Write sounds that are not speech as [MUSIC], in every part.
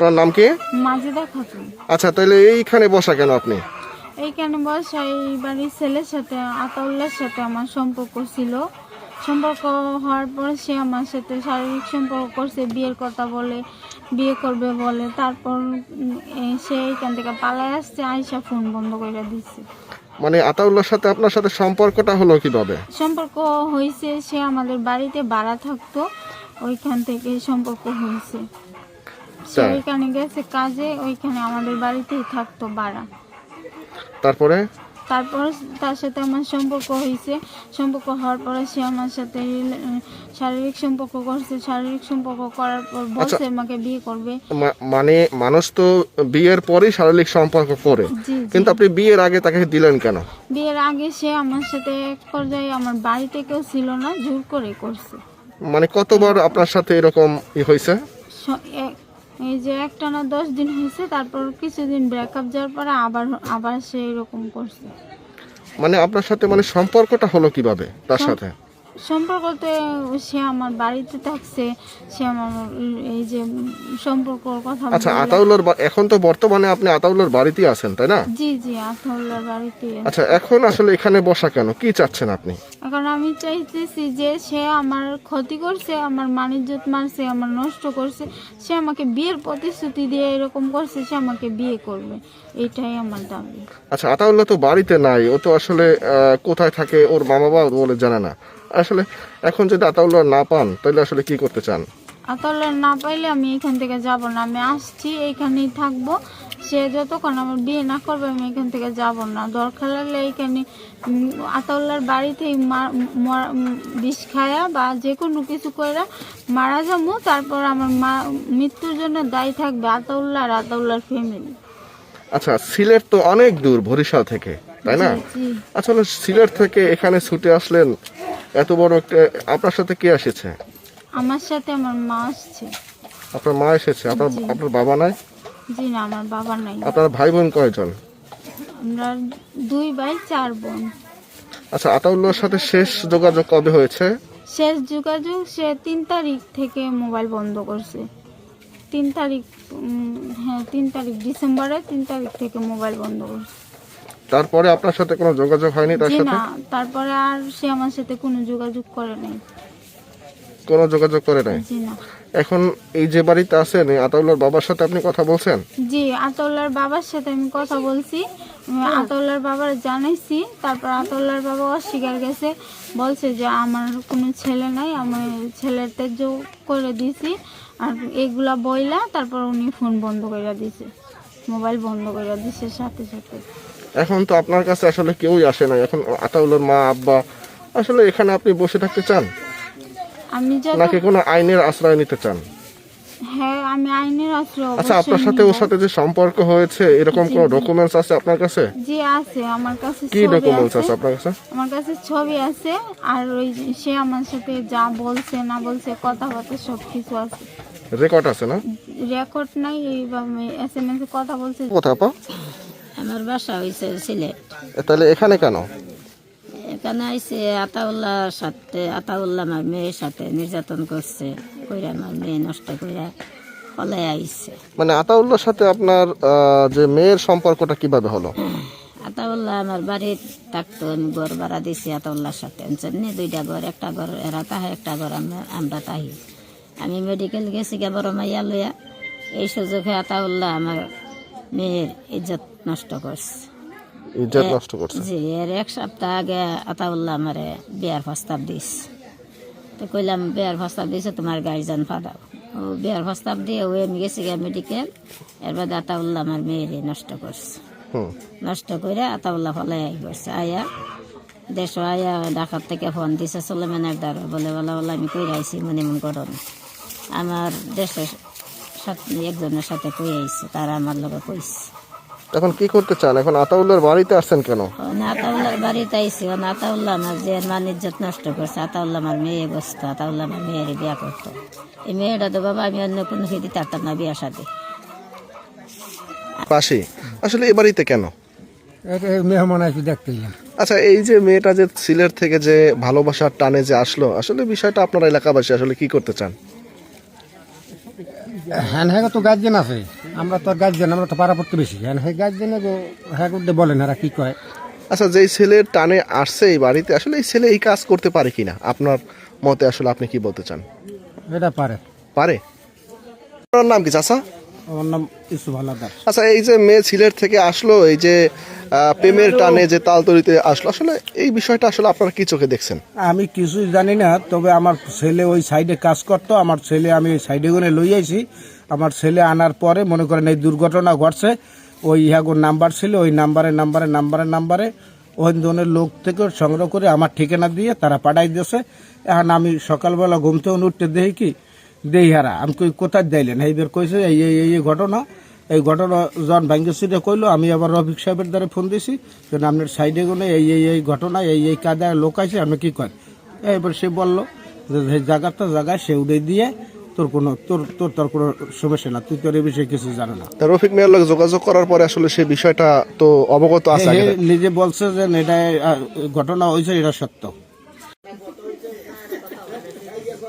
আপনার নাম কি? মাজেদা খাতুন। আচ্ছা তাহলে এইখানে বসা কেন আপনি? এইখানে বসা এই বাড়ির ছেলের সাথে আতাউল্লার সাথে আমার সম্পর্ক ছিল। সম্পর্ক হওয়ার পরে সে আমার সাথে শারীরিক সম্পর্ক করছে বিয়ের কথা বলে বিয়ে করবে বলে। তারপর সে এখান থেকে পালায় আসছে আয়সা ফোন বন্ধ করে দিচ্ছে মানে আতাউল্লার সাথে আপনার সাথে সম্পর্কটা হলো কীভাবে? সম্পর্ক হয়েছে সে আমাদের বাড়িতে ভাড়া থাকতো ওইখান থেকে সম্পর্ক হয়েছে ওইখানে গেছে কাজে ওইখানে আমাদের বাড়িতেই থাকতো ভাড়া তারপরে? তারপর তার সাথে আমার সম্পর্ক হয়েছে। সম্পর্ক হওয়ার পরে সে আমার সাথে শারীরিক সম্পর্ক করছে। শারীরিক সম্পর্ক করার পর বলছে আমাকে বিয়ে করবে। মানে মানুষ তো বিয়ের পরেই শারীরিক সম্পর্ক করে। কিন্তু আপনি বিয়ের আগে তাকে দিলেন কেন? বিয়ের আগে সে আমার সাথে এক পর্যায়ে আমার বাড়িতে কেউ ছিল না জোর করে করছে। মানে কতবার আপনার সাথে এরকম হয়েছে? এই যে একটা না দশ দিন হয়েছে তারপর কিছুদিন ব্রেকআপ যাওয়ার পরে আবার আবার সেই রকম করছে। মানে আপনার সাথে মানে সম্পর্কটা হলো কীভাবে? তার সাথে? সম্পর্কতে সে আমার বাড়িতে থাকছে সে আমার এই যে সম্পর্কর কথা আচ্ছা। আতাউল্লার এখন তো বর্তমানে আপনি আতাউল্লার বাড়িতেই আছেন তাই না? জি জি আথল্লার বাড়িতে। আচ্ছা এখন আসলে এখানে বসা কেন? কি চাচ্ছেন আপনি? এখন আমি চাইতেছি যে সে আমার ক্ষতি করছে আমার মানিজ্যত মারছে আমার নষ্ট করছে সে আমাকে বিয়ের প্রতিশ্রুতি দিয়ে এরকম করছে সে আমাকে বিয়ে করবে। এটাই আমার দাবি। আচ্ছা আতাউল্লাহ তো বাড়িতে নাই ও তো আসলে কোথায় থাকে ওর মা বাবা বলে জানে না। আসলে এখন যদি আতাউল্লাহ না পান তাহলে আসলে কি করতে চান? আতল্লা না পাইলে আমি এখান থেকে যাব না। আমি আসছি এইখানেই থাকব। সে যতক্ষণ আমার বিয়ে না করবে আমি এখান থেকে যাব না। দরকার লাগলে এইখানে আতাউল্লার বাড়িতেই বিষ খায়া বা যে কোনো কিছু করে মারা যাব তারপর আমার মা মৃত্যুর জন্য দায়ী থাকবে আতাউল্লাহ আর আতাউল্লার ফ্যামিলি আচ্ছা সিলেট তো অনেক দূর বরিশাল থেকে তাই না? আসলে সিলেট থেকে এখানে ছুটে আসলেন এত বড় একটা আপনার সাথে কে এসেছে? আমার সাথে আমার মা আসছে। আপনার মা এসেছে? আপনার আপনার বাবা নাই? জি না আমার বাবা নাই। আপনার ভাই বোন কয়জন? আমরা দুই ভাই চার বোন। আচ্ছা আতাউল্লাহর সাথে শেষ যোগাযোগ কবে হয়েছে? শেষ যোগাযোগ সে তিন তারিখ থেকে মোবাইল বন্ধ করছে। তিন তারিখ উম, হ্যাঁ তিন তারিখ ডিসেম্বরে তিন তারিখ থেকে মোবাইল বন্ধ করছে। তারপরে আপনার সাথে কোনো যোগাযোগ হয়নি তার জি সাথে? না তারপরে আর সে আমার সাথে কোনো যোগাযোগ করে নাই। কোনো যোগাযোগ করে নাই? জি না। এখন এই যে বাড়িতে আছেন এই আতাউল্লাহর বাবার সাথে আপনি কথা বলছেন? জি আতল্লার বাবার সাথে আমি কথা বলছি। আমি আতল্লার বাবার জানাইছি তারপর আতল্লার বাবা অস্বীকার গেছে বলছে যে আমার কোনো ছেলে নাই আমি ছেলেতে যোগ করে দিছি আর এগুলা বইলা তারপর উনি ফোন বন্ধ করে দিছে মোবাইল বন্ধ করে দিছে সাথে সাথে। এখন তো আপনার কাছে আসলে কেউই আসে না এখন আতাউল্লাহর মা আব্বা আসলে এখানে আপনি বসে থাকতে চান? আমি নাকি কোনো আইনের আশ্রয় নিতে চান? হ্যাঁ আমি আইনের আশ্রয় আচ্ছা আপনার সাথে ওর সাথে যে সম্পর্ক হয়েছে এরকম কোনো ডকুমেন্টস আছে আপনার কাছে? জি আছে আমার কাছে কি ডকুমেন্টস আছে। আপনার কাছে? আমার কাছে ছবি আছে আর ওই সে আমার সাথে যা বলছে না বলছে কথাবার্তা সব কিছু আছে। রেকর্ড আছে না? রেকর্ড নাই এইভাবে কথা বলছে। কোথা পা আমার বাসা হয়েছে সিলেট। তাহলে এখানে কেন? এখানে আইসে আতাউল্লাহর সাথে আতাউল্লাহ আমার মেয়ের সাথে নির্যাতন করছে কইরা আমার মেয়ে নষ্ট কইরা ফলে আইসে মানে আতাউল্লাহর সাথে আপনার আহ, যে মেয়ের সম্পর্কটা কীভাবে হলো? [CLEARS THROAT] আতাউল্লাহ আমার বাড়ির থাকতো আমি ঘর ভাড়া দিছি আতাউল্লাহর সাথে। জানি দুইটা ঘর একটা ঘর এরা তাহে একটা ঘর আমরা আমরা তাহি। আমি মেডিকেল গেছি গে বড় মাইয়া লইয়া। এই সুযোগে আতাউল্লাহ আমার মেয়ের ইজ্জত নষ্ট করছে। ইজ্জত নষ্ট করছে? জি এর এক সপ্তাহ আগে আতাউল্লাহ আমারে বিয়ার প্রস্তাব দিস তো কইলাম বিয়ার প্রস্তাব দিছে তোমার গার্জিয়ান ফাদাও ও বিয়ার প্রস্তাব দিয়ে ও আমি গেছি গিয়া মেডিকেল এর বাদে আতাউল্লাহ আমার মেয়েরে নষ্ট করছে। নষ্ট করে আতাউল্লাহ ফলে করছে আয়া দেশ আয়া ঢাকার থেকে ফোন দিছে সোলেমানের দ্বারা বলে বলে বলে আমি কই আইছি মনে মন করো আমার সাথে একজনের সাথে কই আইছে তারা আমার লগে কইছে। এখন কি করতে চান? এখন আতাউল্লাহর বাড়িতে আসছেন কেন? আতাউল্লাহর বাড়িতে আইসি ও আতাউল্লাহ আমার যে মান ইজ্জত নষ্ট করছে। আতাউল্লাহ আমার মেয়ে বসতো আতাউল্লাহ আমার মেয়ের বিয়া করতো। এই মেয়েটা তো বাবা আমি অন্য কোনো খেতে পারতাম না বিয়া সাথে পাশে। আসলে এ বাড়িতে কেন? মেহমান আসবে দেখতে এলাম আচ্ছা এই যে মেয়েটা যে সিলেট থেকে যে ভালোবাসার টানে যে আসলো আসলে বিষয়টা আপনার এলাকাবাসী আসলে কি করতে চান? হ্যাঁ হ্যাঁ তো গার্জেন আছে। আমরা তো গার্জেন আমরা তো পাড়া বেশি হ্যাঁ হ্যাঁ গার্জেনে গো হ্যাঁ করতে বলেন এরা কি কয়। আচ্ছা যেই ছেলের টানে আসছে এই বাড়িতে আসলে এই ছেলে এই কাজ করতে পারে কিনা? আপনার মতে আসলে আপনি কি বলতে চান? এটা পারে। পারে? আপনার নাম কি চাচা? আমার নাম ইসু ভালাদার আচ্ছা এই যে মেয়ে ছেলের থেকে আসলো এই যে প্রেমের টানে যে তালতলিতে আসলো, আসলে এই বিষয়টা আসলে আপনারা কি চোখে দেখছেন? আমি কিছুই জানি না, তবে আমার ছেলে ওই সাইডে কাজ করতো, আমার ছেলে আমি ওই সাইডে গুনে লই আইছি। আমার ছেলে আনার পরে মনে করেন এই দুর্ঘটনা ঘটছে, ওই ইহাগোর নাম্বার ছিল, ওই নাম্বারে নাম্বারে নাম্বারে নাম্বারে ওই ধরনের লোক থেকে সংগ্রহ করে আমার ঠিকানা দিয়ে তারা পাঠাই দিয়েছে। এখন আমি সকালবেলা ঘুম থেকে উঠতে দেখি কি, দেই হারা, আমি কোথায় দিলেন এইবার কইছে এই এই ঘটনা এই ঘটনা জন ভাঙ্গেশ্বরে কইলো আমি আবার রফিক সাহেবের দ্বারা ফোন দিছি যে আপনার সাইডে গুলো এই এই এই ঘটনা এই এই কাদা লোক আছে আপনি কি করেন? এবার সে বলল যে জায়গাটা জায়গায় সে উড়ে দিয়ে তোর কোনো তোর তোর তোর কোনো সমস্যা না তুই তোর এই বিষয়ে কিছু জানো না। তা রফিক মেয়ের লোক যোগাযোগ করার পরে আসলে সেই বিষয়টা তো অবগত আছে। নিজে বলছে যে এটা ঘটনা হয়েছে এটা সত্য।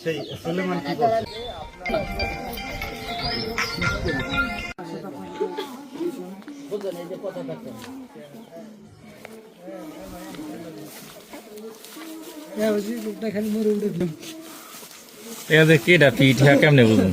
সেই সুলেমান কি পিঠ হ্যাঁ কেমনে বুঝুন?